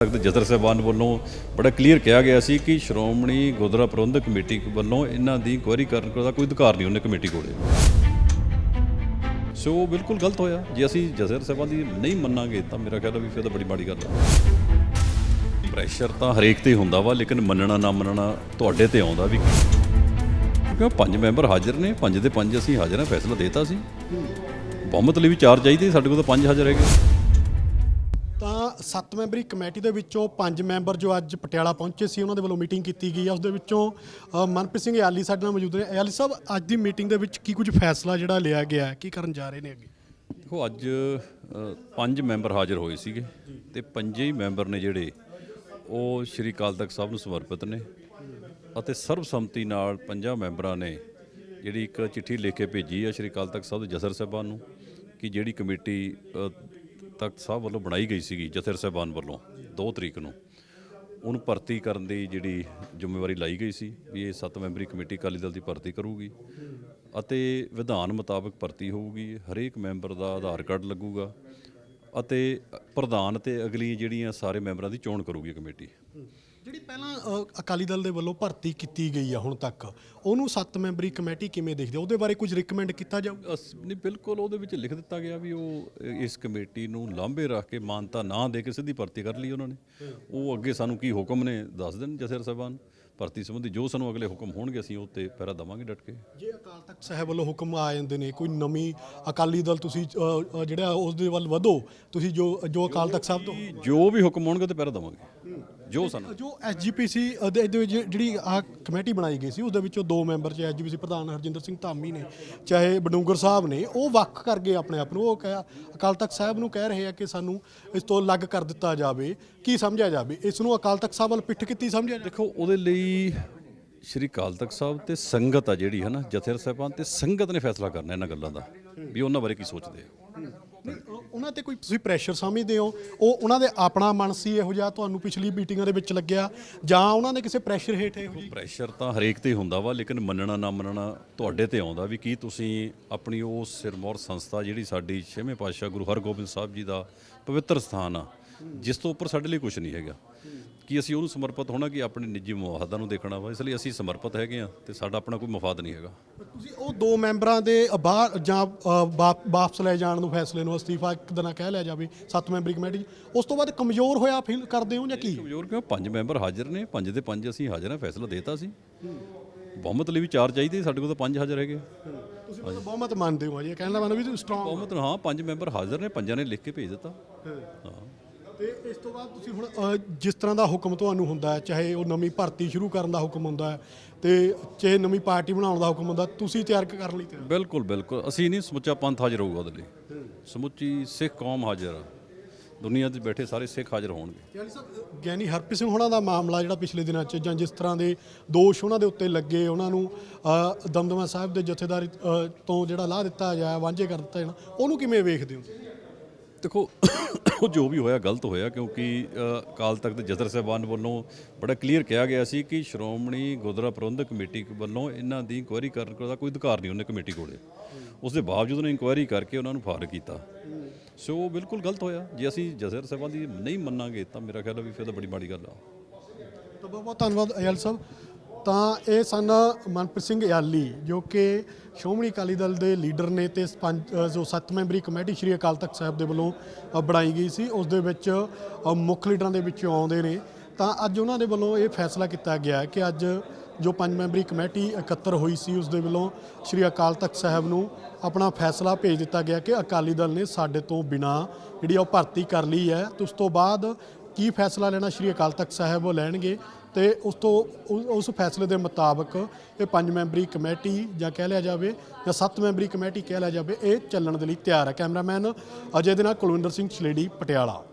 ਤਖਤ ਜਥਰ ਸਾਹਿਬਾਨ ਵੱਲੋਂ ਬੜਾ ਕਲੀਅਰ ਕਿਹਾ ਗਿਆ ਸੀ ਕਿ ਸ਼੍ਰੋਮਣੀ ਗੁਰਦੁਆਰਾ ਪ੍ਰਬੰਧਕ ਕਮੇਟੀ ਵੱਲੋਂ ਇਹਨਾਂ ਦੀ ਇਨਕੁਆਇਰੀ ਕਰਨ ਦਾ ਕੋਈ ਅਧਿਕਾਰ ਨਹੀਂ ਉਹਨੇ ਕਮੇਟੀ ਕੋਲੇ। ਸੋ ਉਹ ਬਿਲਕੁਲ ਗਲਤ ਹੋਇਆ। ਜੇ ਅਸੀਂ ਜਜ਼ਰ ਸਾਹਿਬਾਨ ਦੀ ਨਹੀਂ ਮੰਨਾਂਗੇ ਤਾਂ ਮੇਰਾ ਖਿਆਲ ਹੈ ਵੀ ਫਿਰ ਤਾਂ ਬੜੀ ਮਾੜੀ ਗੱਲ ਹੈ ਪ੍ਰੈਸ਼ਰ ਤਾਂ ਹਰੇਕ ਤੇ ਹੁੰਦਾ ਵਾ, ਲੇਕਿਨ ਮੰਨਣਾ ਨਾ ਮੰਨਣਾ ਤੁਹਾਡੇ ਤੇ ਆਉਂਦਾ ਵੀ ਕਿਉਂਕਿ ਪੰਜ ਮੈਂਬਰ ਹਾਜ਼ਰ ਨੇ, ਪੰਜ ਦੇ ਪੰਜ ਅਸੀਂ ਹਾਜ਼ਰ ਹਾਂ ਫੈਸਲਾ ਦੇਤਾ ਸੀ। ਬਹੁਮਤ ਲਈ ਵੀ ਚਾਰ ਚਾਹੀਦੇ ਸਾਡੇ ਕੋਲ ਤਾਂ ਪੰਜ ਹਾਜ਼ਰ ਹੈਗੇ। ਤਾਂ ਸੱਤ ਮੈਂਬਰੀ ਕਮੇਟੀ ਦੇ ਵਿੱਚੋਂ ਪੰਜ ਮੈਂਬਰ ਜੋ ਅੱਜ ਪਟਿਆਲਾ ਪਹੁੰਚੇ ਸੀ ਉਹਨਾਂ ਦੇ ਵੱਲੋਂ ਮੀਟਿੰਗ ਕੀਤੀ ਗਈ ਆ ਉਸ ਦੇ ਵਿੱਚੋਂ ਅ, ਮਨਪ੍ਰੀਤ ਸਿੰਘ ਯਾਲੀ ਸਾਡੇ ਨਾਲ ਮੌਜੂਦ ਨੇ। ਯਾਲੀ ਸਾਹਿਬ ਅੱਜ ਦੀ ਮੀਟਿੰਗ ਦੇ ਵਿੱਚ ਕੀ ਕੁਝ ਫੈਸਲਾ ਜਿਹੜਾ ਲਿਆ ਗਿਆ ਹੈ? ਕੀ ਕਰਨ ਜਾ ਰਹੇ ਨੇ ਅੱਗੇ? ਦੇਖੋ ਅੱਜ ਅ, ਪੰਜ ਮੈਂਬਰ ਹਾਜ਼ਰ ਹੋਏ ਸੀਗੇ ਤੇ ਪੰਜੇ ਹੀ ਮੈਂਬਰ ਨੇ ਜਿਹੜੇ ਉਹ ਸ਼੍ਰੀ ਅਕਾਲ ਤਖਤ ਸਾਹਿਬ ਨੂੰ ਸਮਰਪਿਤ ਨੇ ਅਤੇ ਸਰਬਸੰਮਤੀ ਨਾਲ ਪੰਜਾਂ ਮੈਂਬਰਾਂ ਨੇ ਜਿਹੜੀ ਇੱਕ ਚਿੱਠੀ ਲਿਖ ਕੇ ਭੇਜੀ ਆ ਸ਼੍ਰੀ ਅਕਾਲ ਤਖਤ ਸਾਹਿਬ ਦੇ ਜਸਰ ਸਾਹਿਬਾਨ ਨੂੰ ਕਿ ਜਿਹੜੀ ਕਮੇਟੀ ਅ, ਤਖਤ ਸਾਹਿਬ ਵੱਲੋਂ ਬਣਾਈ ਗਈ ਸੀਗੀ ਜਥਰ ਸਾਹਿਬਾਨ ਵੱਲੋਂ 2 ਤਰੀਕ ਨੂੰ। ਉਹਨੂੰ ਭਰਤੀ ਕਰਨ ਦੀ ਜਿਹੜੀ ਜ਼ਿੰਮੇਵਾਰੀ ਲਾਈ ਗਈ ਸੀ ਵੀ ਇਹ ਸੱਤ ਮੈਂਬਰੀ ਕਮੇਟੀ ਅਕਾਲੀ ਦਲ ਦੀ ਭਰਤੀ ਕਰੂਗੀ ਅਤੇ ਵਿਧਾਨ ਮੁਤਾਬਕ ਭਰਤੀ ਹੋਊਗੀ, ਹਰੇਕ ਮੈਂਬਰ ਦਾ ਆਧਾਰ ਕਾਰਡ ਲੱਗੂਗਾ। ਅਤੇ ਪ੍ਰਧਾਨ ਤੇ ਅਗਲੀ ਜਿਹੜੀਆਂ ਸਾਰੇ ਮੈਂਬਰਾਂ ਦੀ ਚੋਣ ਕਰੂਗੀ ਕਮੇਟੀ। ਜਿਹੜੀ ਪਹਿਲਾਂ ਅ, ਅਕਾਲੀ ਦਲ ਦੇ ਵੱਲੋਂ ਭਰਤੀ ਕੀਤੀ ਗਈ ਆ ਹੁਣ ਤੱਕ ਉਹਨੂੰ ਸੱਤ ਮੈਂਬਰੀ ਕਮੇਟੀ ਕਿਵੇਂ ਦੇਖਦੇ ਹੋ? ਉਹਦੇ ਬਾਰੇ ਕੁਝ ਰਿਕਮੈਂਡ ਕੀਤਾ ਅਸ- ਨਹੀਂ ਬਿਲਕੁਲ ਉਹਦੇ ਵਿੱਚ ਲਿਖ ਦਿੱਤਾ ਗਿਆ ਵੀ ਉਹ ਇਸ ਕਮੇਟੀ ਨੂੰ ਲਾਂਭੇ ਰੱਖ ਕੇ ਮਾਨਤਾ ਨਾ ਦੇ ਕੇ ਸਿੱਧੀ ਭਰਤੀ ਕਰ ਲਈ ਉਹਨਾਂ ਨੇ। ਉਹ ਅੱਗੇ ਸਾਨੂੰ ਕੀ ਹੁਕਮ ਨੇ ਦੱਸ ਦੇਣ ਜਥੇਦਾਰ ਸਾਹਿਬਾਨ। ਭਰਤੀ ਸੰਬੰਧੀ ਜੋ ਸਾਨੂੰ ਅਗਲੇ ਹੁਕਮ ਹੋਣਗੇ ਅਸੀਂ ਉਹ ਤੇ ਪਹਿਰਾ ਦਵਾਂਗੇ ਡਟ ਕੇ। ਜੇ ਅਕਾਲ ਤਖਤ ਸਾਹਿਬ ਵੱਲੋਂ ਹੁਕਮ ਆ ਜਾਂਦੇ ਨੇ ਕੋਈ ਨਵੀਂ ਅਕਾਲੀ ਦਲ ਤੁਸੀਂ ਅ, ਅ, ਜਿਹੜਾ ਉਸ ਦੇ ਵੱਲ ਵਧੋ ਤੁਸੀਂ ਜੋ ਜੋ ਅਕਾਲ ਤਖਤ ਸਾਹਿਬ ਤੋਂ ਜੋ ਵੀ ਹੁਕਮ ਹੋਣਗੇ ਉਹ ਤੇ ਪਹਿਰਾ ਦਵਾਂਗੇ। ਜੋ ਸਾਨੂੰ ਜੋ ਐਸਜੀਪੀਸੀ ਦੇ ਦੇ ਵਿੱਚ ਜਿਹੜੀ ਆ ਕਮੇਟੀ ਬਣਾਈ ਗਈ ਸੀ ਉਸ ਦੇ ਵਿੱਚੋਂ ਦੋ ਮੈਂਬਰ ਚ ਐਸਜੀਪੀਸੀ ਪ੍ਰਧਾਨ ਹਰਜਿੰਦਰ ਸਿੰਘ ਧਾਮੀ ਨੇ ਚਾਹੇ ਬਡੂੰਗਰ ਸਾਹਿਬ ਨੇ ਉਹ ਵੱਖ ਕਰ ਗਏ ਆਪਣੇ ਆਪ ਨੂੰ ਉਹ ਕਹਿਆ ਅਕਾਲ ਤਖਤ ਸਾਹਿਬ ਨੂੰ ਕਹਿ ਰਹੇ ਆ ਕਿ ਸਾਨੂੰ ਇਸ ਤੋਂ ਅਲੱਗ ਕਰ ਦਿੱਤਾ ਜਾਵੇ। ਕੀ ਸਮਝਿਆ ਜਾਵੇ? ਇਸ ਨੂੰ ਅਕਾਲ ਤਖਤ ਸਾਹਿਬ ਵੱਲ ਪਿੱਠ ਕੀਤੀ ਸਮਝਿਆ ਦੇਖੋ ਉਹਦੇ ਲਈ ਸ਼੍ਰੀ ਅਕਾਲ ਤਖਤ ਸਾਹਿਬ ਤੇ ਸੰਗਤ ਆ ਜਿਹੜੀ ਹੈ ਨਾ ਜਥੇਦਾਰ ਸਾਹਿਬਾਨ ਤੇ ਸੰਗਤ ਨੇ ਫੈਸਲਾ ਕਰਨਾ ਇਹਨਾਂ ਗੱਲਾਂ ਦਾ ਵੀ ਉਹਨਾਂ ਬਾਰੇ ਕੀ ਸੋਚਦੇ ਆ। ਨਹੀਂ, ਉਹ- ਉਹਨਾਂ ਤੇ ਕੋਈ ਤੁਸੀਂ ਪ੍ਰੈਸ਼ਰ ਸਮਝਦੇ ਹੋ? ਉਹ ਉਹਨਾਂ ਦੇ ਆਪਣਾ ਮਨ ਸੀ ਇਹੋ ਜਿਹਾ ਤੁਹਾਨੂੰ ਪਿਛਲੀ ਮੀਟਿੰਗਾਂ ਦੇ ਵਿੱਚ ਲੱਗਿਆ? ਜਾਂ ਉਹਨਾਂ ਦੇ ਕਿਸੇ ਪ੍ਰੈਸ਼ਰ ਹੇਠ ਇਹੋ ਜਿਹੀ? ਪ੍ਰੈਸ਼ਰ ਤਾਂ ਹਰੇਕ ਤੇ ਹੁੰਦਾ ਵਾ ਲੇਕਿਨ ਮੰਨਣਾ ਨਾ ਮੰਨਣਾ ਤੁਹਾਡੇ ਤੇ ਆਉਂਦਾ ਵੀ ਕੀ ਤੁਸੀਂ ਆਪਣੀ ਉਹ ਸਿਰਮੌਰ ਸੰਸਥਾ ਜਿਹੜੀ ਸਾਡੀ ਛੇਵੇਂ ਪਾਤਸ਼ਾਹ ਗੁਰੂ ਹਰਗੋਬਿੰਦ ਸਾਹਿਬ ਜੀ ਦਾ ਪਵਿੱਤਰ ਸਥਾਨ ਆ ਜਿਸ ਤੋਂ ਉੱਪਰ ਸਾਡੇ ਲਈ ਕੁਝ ਨਹੀਂ ਹੈਗਾ। ਕੀ ਅਸੀਂ ਉਹਨੂੰ ਸਮਰਪਿਤ ਹੋਣਾ ਕਿ ਆਪਣੇ ਨਿੱਜੀ ਮਵਾਹਦਾਂ ਨੂੰ ਦੇਖਣਾ ਵਾ? ਇਸ ਲਈ ਅਸੀਂ ਸਮਰਪਿਤ ਹੈਗੇ ਆ ਤੇ ਸਾਡਾ ਆਪਣਾ ਕੋਈ ਮਫਾਦ ਨਹੀਂ ਹੈਗਾ। ਤੁਸੀਂ ਉਹ ਦੋ ਮੈਂਬਰਾਂ ਦੇ ਬਾਹਰ ਜਾਂ ਵਾਪਸ ਲੈ ਜਾਣ ਨੂੰ ਫੈਸਲੇ ਨੂੰ ਅਸਤੀਫਾ ਇੱਕ ਦਿਨ ਕਹਿ ਲਿਆ ਜਾਵੇ ਸੱਤ ਮੈਂਬਰੀ ਕਮੇਟੀ। ਉਸ ਤੋਂ ਬਾਅਦ ਕਮਜ਼ੋਰ ਹੋਇਆ ਫੀਲ ਕਰਦੇ ਹੋ ਜਾਂ ਕੀ? ਕਮਜ਼ੋਰ ਕਿਉਂ? ਪੰਜ ਮੈਂਬਰ ਹਾਜ਼ਰ ਨੇ ਪੰਜ ਦੇ ਪੰਜ ਅਸੀਂ ਹਾਜ਼ਰ ਹਾਂ ਫੈਸਲਾ ਦੇਤਾ ਸੀ। ਬਹੁਮਤ ਲਈ ਵੀ ਚਾਰ ਚਾਹੀਦੇ ਸਾਡੇ ਕੋਲ ਤਾਂ ਪੰਜ ਹਾਜ਼ਰ ਹੈਗੇ। ਤੁਸੀਂ ਮਤਲਬ ਬਹੁਮਤ ਮੰਨਦੇ ਹੋ ਜੀ ਕਹਿਣ ਦਾ ਮਤਲਬ ਵੀ ਸਟਰੋਂਗ ਬਹੁਮਤ ਹਾਂ ਪੰਜ ਮੈਂਬਰ ਹਾਜ਼ਰ ਨੇ ਪੰਜਾਂ ਨੇ ਲਿਖ ਕੇ ਭੇਜ ਦਿੱਤਾ। ਹਾਂ। ਤੇ ਇਸ ਤੋਂ ਬਾਅਦ ਤੁਸੀਂ ਹੁਣ ਅ, ਜਿਸ ਤਰ੍ਹਾਂ ਦਾ ਹੁਕਮ ਤੁਹਾਨੂੰ ਹੁੰਦਾ ਹੈ ਚਾਹੇ ਉਹ ਨਵੀਂ ਭਰਤੀ ਸ਼ੁਰੂ ਕਰਨ ਦਾ ਹੁਕਮ ਹੁੰਦਾ ਹੈ ਤੇ ਚਾਹੇ ਨਵੀਂ ਪਾਰਟੀ ਬਣਾਉਣ ਦਾ ਹੁਕਮ ਹੁੰਦਾ ਤੁਸੀਂ ਤਿਆਰ ਕਰਨ ਲਈ ਤਿਆਰ ਬਿਲਕੁਲ ਬਿਲਕੁਲ। ਅਸੀਂ ਨਹੀਂ ਸਮੁੱਚਾ ਪੰਥ ਹਾਜ਼ਰ ਹੋਊਗਾ ਉਹਦੇ ਲਈ। ਸਮੁੱਚੀ ਸਿੱਖ ਕੌਮ ਹਾਜ਼ਰ ਆ। ਦੁਨੀਆ 'ਚ ਬੈਠੇ ਸਾਰੇ ਸਿੱਖ ਹਾਜ਼ਰ ਹੋਣਗੇ। ਯਾਨੀ ਸਾਹਿਬ ਗਿਆਨੀ ਹਰਪ੍ਰੀਤ ਸਿੰਘ ਹੋਣਾ ਦਾ ਮਾਮਲਾ ਜਿਹੜਾ ਪਿਛਲੇ ਦਿਨਾਂ 'ਚ ਜਾਂ ਜਿਸ ਤਰ੍ਹਾਂ ਦੇ ਦੋਸ਼ ਉਹਨਾਂ ਦੇ ਉੱਤੇ ਲੱਗੇ ਉਹਨਾਂ ਨੂੰ ਅ, ਦਮਦਮਾ ਸਾਹਿਬ ਦੇ ਜਥੇਦਾਰੀ ਅ, ਤੋਂ ਜਿਹੜਾ ਲਾਹ ਦਿੱਤਾ ਗਿਆ ਵਾਂਝੇ ਕਰ ਦਿੱਤਾ ਜਾਣਾ ਉਹਨੂੰ ਕਿਵੇਂ ਵੇਖਦੇ ਹੋ ਦੇਖੋ ਉਹ ਜੋ ਵੀ ਹੋਇਆ ਗਲਤ ਹੋਇਆ ਕਿਉਂਕਿ ਅ, ਅਕਾਲ ਤਖਤ ਦੇ ਜਥਰ ਸਾਹਿਬਾਨ ਵੱਲੋਂ ਬੜਾ ਕਲੀਅਰ ਕਿਹਾ ਗਿਆ ਸੀ ਕਿ ਸ਼੍ਰੋਮਣੀ ਗੁਰਦੁਆਰਾ ਪ੍ਰਬੰਧਕ ਕਮੇਟੀ ਵੱਲੋਂ ਇਹਨਾਂ ਦੀ ਇਨਕੁਆਇਰੀ ਕਰਨ ਦਾ ਕੋਈ ਅਧਿਕਾਰ ਨਹੀਂ ਉਹਨੇ ਕਮੇਟੀ ਕੋਲੇ। ਉਸ ਦੇ ਬਾਵਜੂਦ ਉਹਨੇ ਇਨਕੁਆਇਰੀ ਕਰਕੇ ਉਹਨਾਂ ਨੂੰ ਫਾਰ ਕੀਤਾ। ਸੋ ਉਹ ਬਿਲਕੁਲ ਗਲਤ ਹੋਇਆ। ਜੇ ਅਸੀਂ ਜਜ਼ਰ ਸਾਹਿਬਾਨ ਦੀ ਨਹੀਂ ਮੰਨਾਂਗੇ ਤਾਂ ਮੇਰਾ ਖਿਆਲ ਹੈ ਵੀ ਫਿਰ ਤਾਂ ਬੜੀ ਮਾੜੀ ਗੱਲ ਆ। ਤਾਂ ਬਹੁਤ ਬਹੁਤ ਧੰਨਵਾਦ ਅਯਲ ਸਾਹਿਬ। ਤਾਂ ਇਹ ਸਨ ਮਨਪ੍ਰੀਤ ਸਿੰਘ ਯਾਲੀ ਜੋ ਕਿ ਸ਼੍ਰੋਮਣੀ ਅਕਾਲੀ ਦਲ ਦੇ ਲੀਡਰ ਨੇ ਤੇ ਪੰਜ ਜੋ ਸੱਤ ਮੈਂਬਰੀ ਕਮੇਟੀ ਸ਼੍ਰੀ ਅਕਾਲ ਤਖਤ ਸਾਹਿਬ ਦੇ ਵੱਲੋਂ ਬਣਾਈ ਗਈ ਸੀ, ਉਸ ਦੇ ਵਿੱਚ ਮੁੱਖ ਲੀਡਰਾਂ ਦੇ ਵਿੱਚੋਂ ਆਉਂਦੇ ਨੇ। ਤਾਂ ਅੱਜ ਉਹਨਾਂ ਦੇ ਵੱਲੋਂ ਇਹ ਫੈਸਲਾ ਕੀਤਾ ਗਿਆ ਕਿ ਅੱਜ ਜੋ ਪੰਜ ਮੈਂਬਰੀ ਕਮੇਟੀ ਇਕੱਤਰ ਹੋਈ ਸੀ, ਉਸ ਦੇ ਵੱਲੋਂ ਸ਼੍ਰੀ ਅਕਾਲ ਤਖਤ ਸਾਹਿਬ ਨੂੰ ਆਪਣਾ ਫੈਸਲਾ ਭੇਜ ਦਿੱਤਾ ਗਿਆ ਕਿ ਅਕਾਲੀ ਦਲ ਨੇ ਸਾਡੇ ਤੋਂ ਬਿਨਾ ਜਿਹੜੀ ਉਹ ਭਰਤੀ ਕਰ ਲਈ ਹੈ। ਤੇ ਉਸ ਤੋਂ ਬਾਅਦ ਕੀ ਫੈਸਲਾ ਲੈਣਾ ਸ਼੍ਰੀ ਅਕਾਲ ਤਖਤ ਸਾਹਿਬ ਉਹ ਲੈਣਗੇ ਤੇ ਉਸ ਤੋਂ ਉਸ- ਫੈਸਲੇ ਦੇ ਮੁਤਾਬਕ ਇਹ ਪੰਜ ਮੈਂਬਰੀ ਕਮੇਟੀ ਜਾਂ ਕਹਿ ਲਿਆ ਜਾਵੇ ਜਾਂ ਸੱਤ ਮੈਂਬਰੀ ਕਮੇਟੀ ਕਹਿ ਲਿਆ ਜਾਵੇ ਇਹ ਚੱਲਣ ਦੇ ਲਈ ਤਿਆਰ ਹੈ। ਕੈਮਰਾਮੈਨ ਅਜੇ ਦੇ ਨਾਲ ਕੁਲਵਿੰਦਰ ਸਿੰਘ ਛਲੇੜੀ, ਪਟਿਆਲਾ।